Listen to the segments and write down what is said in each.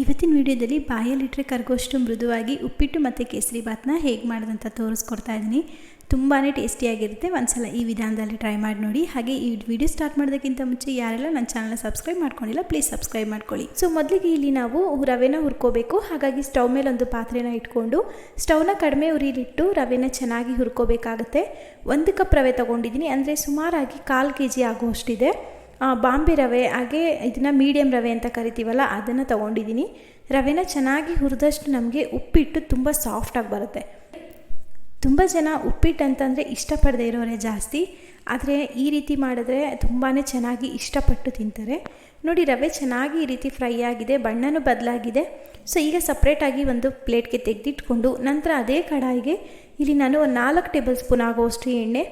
ಇವತ್ತಿನ ವಿಡಿಯೋದಲ್ಲಿ ಬಾಯಲ್ಲಿಟ್ಟರೆ ಕರ್ಗೋಷ್ಟು ಮೃದುವಾಗಿ ಉಪ್ಪಿಟ್ಟು ಮತ್ತು ಕೇಸರಿ ಭಾತ್ನ ಹೇಗೆ ಮಾಡೋದಂತ ತೋರಿಸ್ಕೊಡ್ತಾ ಇದ್ದೀನಿ. ತುಂಬಾ ಟೇಸ್ಟಿಯಾಗಿರುತ್ತೆ ಒಂದ್ಸಲ ಈ ವಿಧಾನದಲ್ಲಿ ಟ್ರೈ ಮಾಡಿ ನೋಡಿ. ಹಾಗೆ ಈ ವಿಡಿಯೋ ಸ್ಟಾರ್ಟ್ ಮಾಡೋದಕ್ಕಿಂತ ಮುಂಚೆ ಯಾರೆಲ್ಲ ನನ್ನ ಚಾನಲ್ನ ಸಬ್ಸ್ಕ್ರೈಬ್ ಮಾಡ್ಕೊಂಡಿಲ್ಲ ಪ್ಲೀಸ್ ಸಬ್ಸ್ಕ್ರೈಬ್ ಮಾಡ್ಕೊಳ್ಳಿ. ಸೊ ಮೊದಲಿಗೆ ಇಲ್ಲಿ ನಾವು ರವೆನ ಹುರ್ಕೋಬೇಕು. ಹಾಗಾಗಿ ಸ್ಟವ್ ಮೇಲೆ ಒಂದು ಪಾತ್ರೆನ ಇಟ್ಕೊಂಡು ಸ್ಟವ್ನ ಕಡಿಮೆ ಉರಿಲಿಟ್ಟು ರವೆನ ಚೆನ್ನಾಗಿ ಹುರ್ಕೋಬೇಕಾಗತ್ತೆ. ಒಂದು ಕಪ್ ರವೆ ತೊಗೊಂಡಿದ್ದೀನಿ. ಅಂದರೆ ಸುಮಾರಾಗಿ ಕಾಲು ಕೆ ಜಿ ಆಗುವಷ್ಟಿದೆ. ಬಾಂಬೆ ರವೆ, ಹಾಗೆ ಇದನ್ನು ಮೀಡಿಯಮ್ ರವೆ ಅಂತ ಕರಿತೀವಲ್ಲ, ಅದನ್ನು ತೊಗೊಂಡಿದ್ದೀನಿ ರವೆನ ಚೆನ್ನಾಗಿ ಹುರಿದಷ್ಟು ನಮಗೆ ಉಪ್ಪಿಟ್ಟು ತುಂಬ ಸಾಫ್ಟಾಗಿ ಬರುತ್ತೆ. ತುಂಬ ಜನ ಉಪ್ಪಿಟ್ಟು ಅಂತಂದರೆ ಇಷ್ಟಪಡದೇ ಇರೋರೇ ಜಾಸ್ತಿ. ಆದರೆ ಈ ರೀತಿ ಮಾಡಿದ್ರೆ ತುಂಬಾ ಚೆನ್ನಾಗಿ ಇಷ್ಟಪಟ್ಟು ತಿಂತಾರೆ. ನೋಡಿ, ರವೆ ಚೆನ್ನಾಗಿ ಈ ರೀತಿ ಫ್ರೈ ಆಗಿದೆ, ಬಣ್ಣನೂ ಬದಲಾಗಿದೆ. ಸೊ ಈಗ ಸಪ್ರೇಟಾಗಿ ಒಂದು ಪ್ಲೇಟ್ಗೆ ತೆಗೆದಿಟ್ಕೊಂಡು ನಂತರ ಅದೇ ಕಡಾಯಿಗೆ ಇಲ್ಲಿ ನಾನು ಒಂದು ನಾಲ್ಕು ಟೇಬಲ್ ಸ್ಪೂನ್ ಆಗುವಷ್ಟು ಎಣ್ಣೆ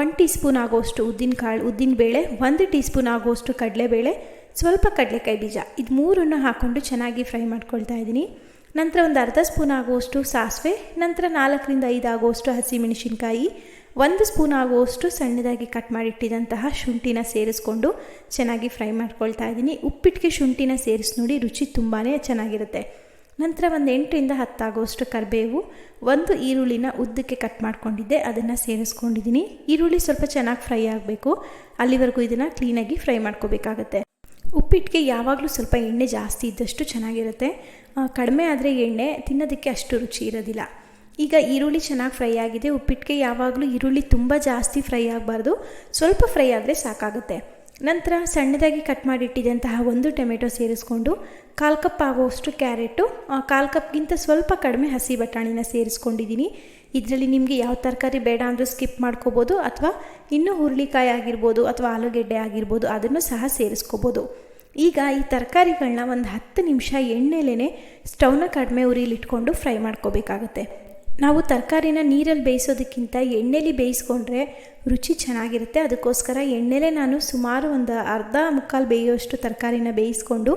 ಒನ್ ಟೀ ಸ್ಪೂನ್ ಆಗೋಷ್ಟು ಉದ್ದಿನ ಕಾಳು, ಉದ್ದಿನ ಬೇಳೆ, ಒಂದು ಟೀ ಸ್ಪೂನ್ ಆಗೋಷ್ಟು ಕಡಲೆಬೇಳೆ, ಸ್ವಲ್ಪ ಕಡಲೆಕಾಯಿ ಬೀಜ. ಇದು ಮೂರನ್ನು ಹಾಕ್ಕೊಂಡು ಚೆನ್ನಾಗಿ ಫ್ರೈ ಮಾಡ್ಕೊಳ್ತಾ ಇದ್ದೀನಿ. ನಂತರ ಒಂದು ಅರ್ಧ ಸ್ಪೂನ್ ಆಗುವಷ್ಟು ಸಾಸಿವೆ, ನಂತರ ನಾಲ್ಕರಿಂದ ಐದು ಆಗುವಷ್ಟು ಹಸಿಮೆಣಸಿನ್ಕಾಯಿ, ಒಂದು ಸ್ಪೂನ್ ಆಗುವಷ್ಟು ಸಣ್ಣದಾಗಿ ಕಟ್ ಮಾಡಿಟ್ಟಿದಂತಹ ಶುಂಠಿನ ಸೇರಿಸ್ಕೊಂಡು ಚೆನ್ನಾಗಿ ಫ್ರೈ ಮಾಡ್ಕೊಳ್ತಾ ಇದ್ದೀನಿ. ಉಪ್ಪಿಟ್ಟಿಗೆ ಶುಂಠಿನ ಸೇರಿಸಿ ನೋಡಿ ರುಚಿ ತುಂಬಾ ಚೆನ್ನಾಗಿರುತ್ತೆ. ನಂತರ ಒಂದು ಎಂಟರಿಂದ ಹತ್ತಾಗೋಷ್ಟು ಕರಿಬೇವು ಒಂದು ಈರುಳ್ಳಿನ ಉದ್ದಕ್ಕೆ ಕಟ್ ಮಾಡ್ಕೊಂಡಿದ್ದೆ, ಅದನ್ನು ಸೇರಿಸ್ಕೊಂಡಿದ್ದೀನಿ ಈರುಳ್ಳಿ ಸ್ವಲ್ಪ ಚೆನ್ನಾಗಿ ಫ್ರೈ ಆಗಬೇಕು. ಅಲ್ಲಿವರೆಗೂ ಇದನ್ನು ಕ್ಲೀನಾಗಿ ಫ್ರೈ ಮಾಡ್ಕೋಬೇಕಾಗತ್ತೆ. ಉಪ್ಪಿಟ್ಟಿಗೆ ಯಾವಾಗಲೂ ಸ್ವಲ್ಪ ಎಣ್ಣೆ ಜಾಸ್ತಿ ಇದ್ದಷ್ಟು ಚೆನ್ನಾಗಿರುತ್ತೆ. ಕಡಿಮೆ ಆದರೆ ಎಣ್ಣೆ ತಿನ್ನೋದಕ್ಕೆ ಅಷ್ಟು ರುಚಿ ಇರೋದಿಲ್ಲ. ಈಗ ಈರುಳ್ಳಿ ಚೆನ್ನಾಗಿ ಫ್ರೈ ಆಗಿದೆ ಉಪ್ಪಿಟ್ಟಿಗೆ ಯಾವಾಗಲೂ ಈರುಳ್ಳಿ ತುಂಬ ಜಾಸ್ತಿ ಫ್ರೈ ಆಗಬಾರ್ದು. ಸ್ವಲ್ಪ ಫ್ರೈ ಆದರೆ ಸಾಕಾಗುತ್ತೆ. ನಂತರ ಸಣ್ಣದಾಗಿ ಕಟ್ ಮಾಡಿಟ್ಟಿದ್ದಂತಹ ಒಂದು ಟೊಮೆಟೊ ಸೇರಿಸ್ಕೊಂಡು ಕಾಲು ಕಪ್ ಆಗುವಷ್ಟು ಕ್ಯಾರೆಟು ಕಾಲು ಕಪ್ಗಿಂತ ಸ್ವಲ್ಪ ಕಡಿಮೆ ಹಸಿ ಬಟಾಣಿನ ಸೇರಿಸ್ಕೊಂಡಿದ್ದೀನಿ. ಇದರಲ್ಲಿ ನಿಮಗೆ ಯಾವ ತರಕಾರಿ ಬೇಡ ಅಂದರೂ ಸ್ಕಿಪ್ ಮಾಡ್ಕೋಬೋದು ಅಥವಾ ಇನ್ನೂ ಹುರುಳಿಕಾಯಿ ಆಗಿರ್ಬೋದು ಅಥವಾ ಆಲೂಗೆಡ್ಡೆ ಆಗಿರ್ಬೋದು ಅದನ್ನು ಸಹ ಸೇರಿಸ್ಕೋಬೋದು. ಈಗ ಈ ತರಕಾರಿಗಳನ್ನ ಒಂದು ಹತ್ತು ನಿಮಿಷ ಎಣ್ಣೆಲೇ ಸ್ಟೌನ ಕಡಿಮೆ ಉರಿಲಿಟ್ಕೊಂಡು ಫ್ರೈ ಮಾಡ್ಕೋಬೇಕಾಗತ್ತೆ. ನಾವು ತರಕಾರಿನ ನೀರಲ್ಲಿ ಬೇಯಿಸೋದಕ್ಕಿಂತ ಎಣ್ಣೆಲಿ ಬೇಯಿಸ್ಕೊಂಡ್ರೆ ರುಚಿ ಚೆನ್ನಾಗಿರುತ್ತೆ. ಅದಕ್ಕೋಸ್ಕರ ಎಣ್ಣೆಲೇ ನಾನು ಸುಮಾರು ಒಂದು ಅರ್ಧ ಮುಕ್ಕಾಲು ಬೇಯುವಷ್ಟು ತರಕಾರಿನ ಬೇಯಿಸ್ಕೊಂಡು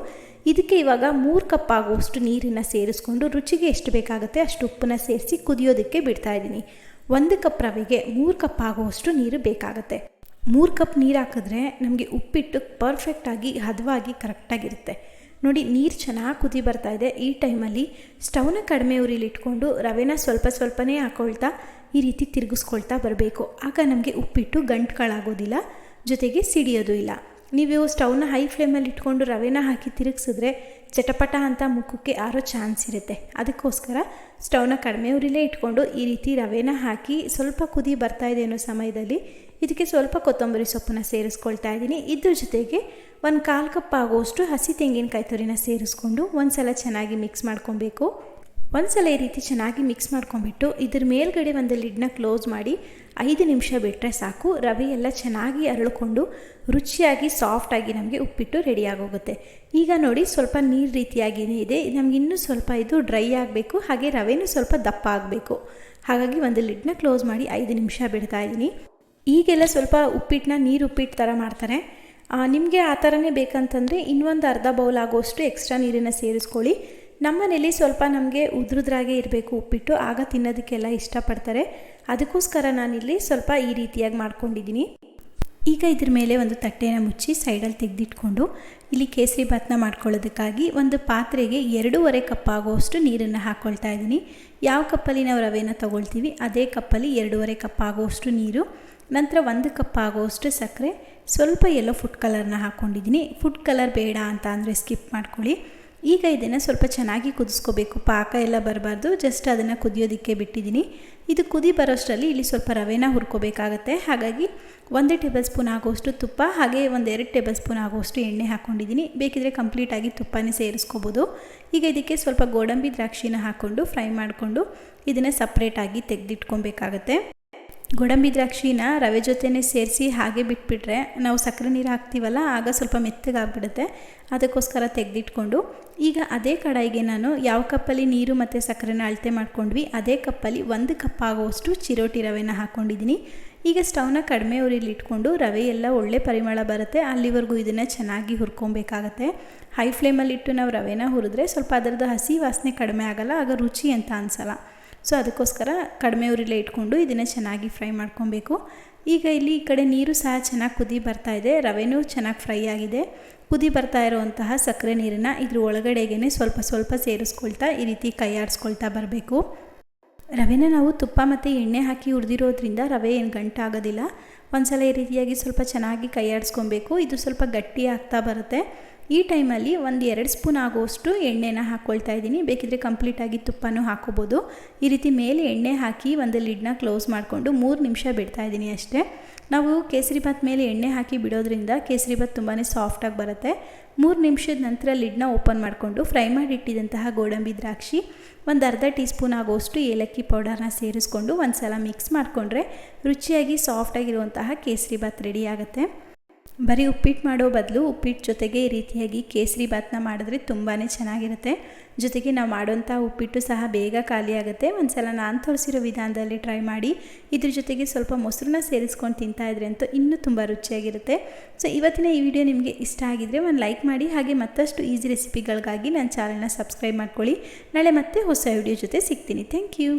ಇದಕ್ಕೆ ಇವಾಗ ಮೂರು ಕಪ್ ಆಗುವಷ್ಟು ನೀರನ್ನು ಸೇರಿಸ್ಕೊಂಡು ರುಚಿಗೆ ಎಷ್ಟು ಬೇಕಾಗುತ್ತೆ ಅಷ್ಟು ಉಪ್ಪನ್ನ ಸೇರಿಸಿ ಕುದಿಯೋದಕ್ಕೆ ಬಿಡ್ತಾ ಇದ್ದೀನಿ. ಒಂದು ಕಪ್ ರವೆಗೆ ಮೂರು ಕಪ್ ಆಗುವಷ್ಟು ನೀರು ಬೇಕಾಗುತ್ತೆ. ಮೂರು ಕಪ್ ನೀರು ಹಾಕಿದ್ರೆ ನಮಗೆ ಉಪ್ಪಿಟ್ಟು ಪರ್ಫೆಕ್ಟಾಗಿ ಹದವಾಗಿ ಕರೆಕ್ಟಾಗಿರುತ್ತೆ ನೋಡಿ, ನೀರು ಚೆನ್ನಾಗಿ ಕುದಿ ಬರ್ತಾ ಇದೆ. ಈ ಟೈಮಲ್ಲಿ ಸ್ಟವ್ನ ಕಡಿಮೆ ಉರಿಲಿ ಇಟ್ಕೊಂಡು ರವೆನ ಸ್ವಲ್ಪ ಸ್ವಲ್ಪನೇ ಹಾಕೊಳ್ತಾ ಈ ರೀತಿ ತಿರುಗಿಸ್ಕೊಳ್ತಾ ಬರಬೇಕು. ಆಗ ನಮಗೆ ಉಪ್ಪಿಟ್ಟು ಗಂಟುಗಳಾಗೋದಿಲ್ಲ ಜೊತೆಗೆ ಸಿಡಿಯೋದು ಇಲ್ಲ. ನೀವು ಸ್ಟವ್ನ ಹೈ ಫ್ಲೇಮಲ್ಲಿ ಇಟ್ಕೊಂಡು ರವೆನ ಹಾಕಿ ತಿರುಗಿಸಿದ್ರೆ ಚಟಪಟ ಅಂತ ಮುಖಕ್ಕೆ ಆರೋ ಚಾನ್ಸ್ ಇರುತ್ತೆ. ಅದಕ್ಕೋಸ್ಕರ ಸ್ಟವ್ನ ಕಡಿಮೆ ಉರಿಲೇ ಇಟ್ಕೊಂಡು ಈ ರೀತಿ ರವೆನ ಹಾಕಿ ಸ್ವಲ್ಪ ಕುದಿ ಬರ್ತಾ ಇದೆ ಅನ್ನೋ ಸಮಯದಲ್ಲಿ ಇದಕ್ಕೆ ಸ್ವಲ್ಪ ಕೊತ್ತಂಬರಿ ಸೊಪ್ಪನ್ನು ಸೇರಿಸ್ಕೊಳ್ತಾ ಇದ್ದೀನಿ. ಇದ್ರ ಜೊತೆಗೆ ಒಂದು ಕಾಲು ಕಪ್ ಆಗುವಷ್ಟು ಹಸಿ ತೆಂಗಿನಕಾಯಿ ತುರಿನ ಸೇರಿಸ್ಕೊಂಡು ಒಂದು ಸಲ ಚೆನ್ನಾಗಿ ಮಿಕ್ಸ್ ಮಾಡ್ಕೊಬೇಕು. ಒಂದು ಸಲ ಈ ರೀತಿ ಚೆನ್ನಾಗಿ ಮಿಕ್ಸ್ ಮಾಡ್ಕೊಂಡ್ಬಿಟ್ಟು ಇದ್ರ ಮೇಲ್ಗಡೆ ಒಂದು ಲಿಡ್ನ ಕ್ಲೋಸ್ ಮಾಡಿ ಐದು ನಿಮಿಷ ಬಿಟ್ಟರೆ ಸಾಕು. ರವೆ ಎಲ್ಲ ಚೆನ್ನಾಗಿ ಅರಳಿಕೊಂಡು ರುಚಿಯಾಗಿ ಸಾಫ್ಟಾಗಿ ನಮಗೆ ಉಪ್ಪಿಟ್ಟು ರೆಡಿಯಾಗೋಗುತ್ತೆ ಈಗ ನೋಡಿ ಸ್ವಲ್ಪ ನೀರು ರೀತಿಯಾಗಿಯೇ ಇದೆ. ನಮ್ಗೆ ಇನ್ನೂ ಸ್ವಲ್ಪ ಇದು ಡ್ರೈ ಆಗಬೇಕು. ಹಾಗೆ ರವೆನೂ ಸ್ವಲ್ಪ ದಪ್ಪ ಆಗಬೇಕು. ಹಾಗಾಗಿ ಒಂದು ಲಿಡ್ನ ಕ್ಲೋಸ್ ಮಾಡಿ ಐದು ನಿಮಿಷ ಬಿಡ್ತಾ ಇದ್ದೀನಿ. ಈಗೆಲ್ಲ ಸ್ವಲ್ಪ ಉಪ್ಪಿಟ್ಟನ್ನ ನೀರು ಉಪ್ಪಿಟ್ಟು ಥರ ಮಾಡ್ತಾರೆ. ನಿಮಗೆ ಆ ಥರನೇ ಬೇಕಂತಂದರೆ ಇನ್ನೊಂದು ಅರ್ಧ ಬೌಲ್ ಆಗೋಷ್ಟು ಎಕ್ಸ್ಟ್ರಾ ನೀರನ್ನು ಸೇರಿಸ್ಕೊಳ್ಳಿ. ನಮ್ಮನೇಲಿ ಸ್ವಲ್ಪ ನಮಗೆ ಉದ್ರುದ್ರಾಗೆ ಇರಬೇಕು, ಉಪ್ಪಿಟ್ಟು ಆಗ ತಿನ್ನೋದಕ್ಕೆಲ್ಲ ಇಷ್ಟಪಡ್ತಾರೆ. ಅದಕ್ಕೋಸ್ಕರ ನಾನಿಲ್ಲಿ ಸ್ವಲ್ಪ ಈ ರೀತಿಯಾಗಿ ಮಾಡ್ಕೊಂಡಿದ್ದೀನಿ. ಈಗ ಇದ್ರ ಮೇಲೆ ಒಂದು ತಟ್ಟೆನ ಮುಚ್ಚಿ ಸೈಡಲ್ಲಿ ತೆಗೆದಿಟ್ಕೊಂಡು ಇಲ್ಲಿ ಕೇಸರಿ ಭಾತ್ನ ಮಾಡ್ಕೊಳ್ಳೋದಕ್ಕಾಗಿ ಒಂದು ಪಾತ್ರೆಗೆ ಎರಡೂವರೆ ಕಪ್ ಆಗುವಷ್ಟು ನೀರನ್ನು ಹಾಕ್ಕೊಳ್ತಾ ಇದ್ದೀನಿ. ಯಾವ ಕಪ್ಪಲ್ಲಿ ನಾವು ರವೆನ ತೊಗೊಳ್ತೀವಿ, ಅದೇ ಕಪ್ಪಲ್ಲಿ ಎರಡೂವರೆ ಕಪ್ ಆಗುವಷ್ಟು ನೀರು, ನಂತರ ಒಂದು ಕಪ್ ಆಗುವಷ್ಟು ಸಕ್ಕರೆ, ಸ್ವಲ್ಪ ಎಲ್ಲೋ ಫುಡ್ ಕಲರ್ನ ಹಾಕ್ಕೊಂಡಿದ್ದೀನಿ ಫುಡ್ ಕಲರ್ ಬೇಡ ಅಂತ ಅಂದರೆ ಸ್ಕಿಪ್ ಮಾಡ್ಕೊಳ್ಳಿ. ಈಗ ಇದನ್ನು ಸ್ವಲ್ಪ ಚೆನ್ನಾಗಿ ಕುದಿಸ್ಕೋಬೇಕು. ಪಾಕ ಎಲ್ಲ ಬರಬಾರ್ದು. ಜಸ್ಟ್ ಅದನ್ನು ಕುದಿಯೋದಕ್ಕೆ ಬಿಟ್ಟಿದ್ದೀನಿ. ಇದು ಕುದಿ ಬರೋಷ್ಟರಲ್ಲಿ ಇಲ್ಲಿ ಸ್ವಲ್ಪ ರವೆನ ಹುರ್ಕೋಬೇಕಾಗತ್ತೆ. ಹಾಗಾಗಿ ಒಂದೇ ಟೇಬಲ್ ಸ್ಪೂನ್ ಆಗೋಷ್ಟು ತುಪ್ಪ, ಹಾಗೆ ಒಂದೆರಡು ಟೇಬಲ್ ಸ್ಪೂನ್ ಆಗೋಷ್ಟು ಎಣ್ಣೆ ಹಾಕ್ಕೊಂಡಿದ್ದೀನಿ ಬೇಕಿದ್ರೆ ಕಂಪ್ಲೀಟಾಗಿ ತುಪ್ಪನೇ ಸೇರಿಸ್ಕೋಬೋದು. ಈಗ ಇದಕ್ಕೆ ಸ್ವಲ್ಪ ಗೋಡಂಬಿ ದ್ರಾಕ್ಷಿನ ಹಾಕ್ಕೊಂಡು ಫ್ರೈ ಮಾಡಿಕೊಂಡು ಇದನ್ನು ಸಪ್ರೇಟಾಗಿ ತೆಗೆದಿಟ್ಕೊಬೇಕಾಗತ್ತೆ. ಗೋಡಂಬಿ ದ್ರಾಕ್ಷಿನ ರವೆ ಜೊತೆನೇ ಸೇರಿಸಿ ಹಾಗೆ ಬಿಟ್ಬಿಟ್ರೆ ನಾವು ಸಕ್ಕರೆ ನೀರು ಹಾಕ್ತೀವಲ್ಲ, ಆಗ ಸ್ವಲ್ಪ ಮೆತ್ತಗಾಗ್ಬಿಡುತ್ತೆ. ಅದಕ್ಕೋಸ್ಕರ ತೆಗೆದಿಟ್ಕೊಂಡು, ಈಗ ಅದೇ ಕಡಾಯಿಗೆ ನಾನು ಯಾವ ಕಪ್ಪಲ್ಲಿ ನೀರು ಮತ್ತು ಸಕ್ಕರೆನ ಅಳತೆ ಮಾಡ್ಕೊಂಡ್ವಿ, ಅದೇ ಕಪ್ಪಲ್ಲಿ ಒಂದು ಕಪ್ ಆಗುವಷ್ಟು ಚಿರೋಟಿ ರವೆನ ಹಾಕ್ಕೊಂಡಿದ್ದೀನಿ ಈಗ ಸ್ಟವ್ನ ಕಡಿಮೆ ಉರಿಲಿ ಇಟ್ಕೊಂಡು ರವೆ ಎಲ್ಲ ಒಳ್ಳೆ ಪರಿಮಳ ಬರುತ್ತೆ, ಅಲ್ಲಿವರೆಗೂ ಇದನ್ನು ಚೆನ್ನಾಗಿ ಹುರ್ಕೊಬೇಕಾಗತ್ತೆ. ಹೈ ಫ್ಲೇಮಲ್ಲಿಟ್ಟು ನಾವು ರವೆನ ಹುರಿದ್ರೆ ಸ್ವಲ್ಪ ಅದರದ್ದು ಹಸಿ ವಾಸನೆ ಕಡಿಮೆ ಆಗಲ್ಲ, ಆಗ ರುಚಿ ಅಂತ ಅನಿಸಲ್ಲ. ಸೊ ಅದಕ್ಕೋಸ್ಕರ ಕಡಿಮೆ ಉರಿಲೇ ಇಟ್ಕೊಂಡು ಇದನ್ನು ಚೆನ್ನಾಗಿ ಫ್ರೈ ಮಾಡ್ಕೊಬೇಕು. ಈಗ ಇಲ್ಲಿ ಈ ಕಡೆ ನೀರು ಸಹ ಚೆನ್ನಾಗಿ ಕುದಿ ಬರ್ತಾ ಇದೆ. ರವೆನೂ ಚೆನ್ನಾಗಿ ಫ್ರೈ ಆಗಿದೆ. ಕುದಿ ಬರ್ತಾ ಇರುವಂತಹ ಸಕ್ಕರೆ ನೀರನ್ನು ಇದ್ರ ಒಳಗಡೆಗೇ ಸ್ವಲ್ಪ ಸ್ವಲ್ಪ ಸೇರಿಸ್ಕೊಳ್ತಾ ಈ ರೀತಿ ಕೈ ಆಡಿಸ್ಕೊಳ್ತಾ ಬರಬೇಕು. ರವೆನ ನಾವು ತುಪ್ಪ ಮತ್ತು ಎಣ್ಣೆ ಹಾಕಿ ಹುರಿದಿರೋದ್ರಿಂದ ರವೆ ಏನು ಗಂಟಾಗೋದಿಲ್ಲ. ಒಂದ್ಸಲ ಈ ರೀತಿಯಾಗಿ ಸ್ವಲ್ಪ ಚೆನ್ನಾಗಿ ಕೈ ಆಡಿಸ್ಕೊಬೇಕು. ಇದು ಸ್ವಲ್ಪ ಗಟ್ಟಿ ಆಗ್ತಾ ಬರುತ್ತೆ. ಈ ಟೈಮಲ್ಲಿ ಒಂದು ಎರಡು ಸ್ಪೂನ್ ಆಗುವಷ್ಟು ಎಣ್ಣೆನ ಹಾಕ್ಕೊಳ್ತಾ ಇದ್ದೀನಿ. ಬೇಕಿದ್ರೆ ಕಂಪ್ಲೀಟಾಗಿ ತುಪ್ಪನೂ ಹಾಕೋಬೋದು. ಈ ರೀತಿ ಮೇಲೆ ಎಣ್ಣೆ ಹಾಕಿ ಒಂದು ಲಿಡ್ನ ಕ್ಲೋಸ್ ಮಾಡಿಕೊಂಡು ಮೂರು ನಿಮಿಷ ಬಿಡ್ತಾ ಇದ್ದೀನಿ ಅಷ್ಟೇ. ನಾವು ಕೇಸರಿ ಕೇಸರಿಬಾತ್ ಮೇಲೆ ಎಣ್ಣೆ ಹಾಕಿ ಬಿಡೋದ್ರಿಂದ ಕೇಸರಿ ಕೇಸರಿಬಾತ್ ತುಂಬಾ ಸಾಫ್ಟಾಗಿ ಬರುತ್ತೆ. ಮೂರು ನಿಮಿಷದ ನಂತರ ಲಿಡ್ನ ಓಪನ್ ಮಾಡಿಕೊಂಡು ಫ್ರೈ ಮಾಡಿಟ್ಟಿದ್ದಂತಹ ಗೋಡಂಬಿ ದ್ರಾಕ್ಷಿ, ಒಂದು ಅರ್ಧ ಟೀ ಸ್ಪೂನ್ ಆಗುವಷ್ಟು ಏಲಕ್ಕಿ ಪೌಡರ್ನ ಸೇರಿಸ್ಕೊಂಡು ಒಂದು ಸಲ ಮಿಕ್ಸ್ ಮಾಡಿಕೊಂಡ್ರೆ ರುಚಿಯಾಗಿ ಸಾಫ್ಟಾಗಿರುವಂತಹ ಕೇಸರಿಬಾತ್ ರೆಡಿ ಆಗುತ್ತೆ. ಬರೀ ಉಪ್ಪಿಟ್ಟು ಮಾಡೋ ಬದಲು ಉಪ್ಪಿಟ್ಟು ಜೊತೆಗೆ ಈ ರೀತಿಯಾಗಿ ಕೇಸರಿ ಬಾತ್ನ ಮಾಡಿದ್ರೆ ತುಂಬಾ ಚೆನ್ನಾಗಿರುತ್ತೆ. ಜೊತೆಗೆ ನಾವು ಮಾಡೋಂಥ ಉಪ್ಪಿಟ್ಟು ಸಹ ಬೇಗ ಖಾಲಿ ಆಗುತ್ತೆ. ಒಂದು ಸಲ ನಾನು ತೋರಿಸಿರೋ ವಿಧಾನದಲ್ಲಿ ಟ್ರೈ ಮಾಡಿ. ಇದ್ರ ಜೊತೆಗೆ ಸ್ವಲ್ಪ ಮೊಸರನ್ನ ಸೇರಿಸ್ಕೊಂಡು ತಿಂತಾ ಇದ್ರೆ ಅಂತೂ ಇನ್ನೂ ತುಂಬ ರುಚಿಯಾಗಿರುತ್ತೆ. ಸೊ, ಇವತ್ತಿನ ಈ ವಿಡಿಯೋ ನಿಮಗೆ ಇಷ್ಟ ಆಗಿದ್ರೆ ಒಂದು ಲೈಕ್ ಮಾಡಿ. ಹಾಗೆ ಮತ್ತಷ್ಟು ಈಸಿ ರೆಸಿಪಿಗಳಿಗಾಗಿ ನನ್ನ ಚಾನಲ್ನ ಸಬ್ಸ್ಕ್ರೈಬ್ ಮಾಡ್ಕೊಳ್ಳಿ. ನಾಳೆ ಮತ್ತೆ ಹೊಸ ವಿಡಿಯೋ ಜೊತೆ ಸಿಗ್ತೀನಿ. Thank you.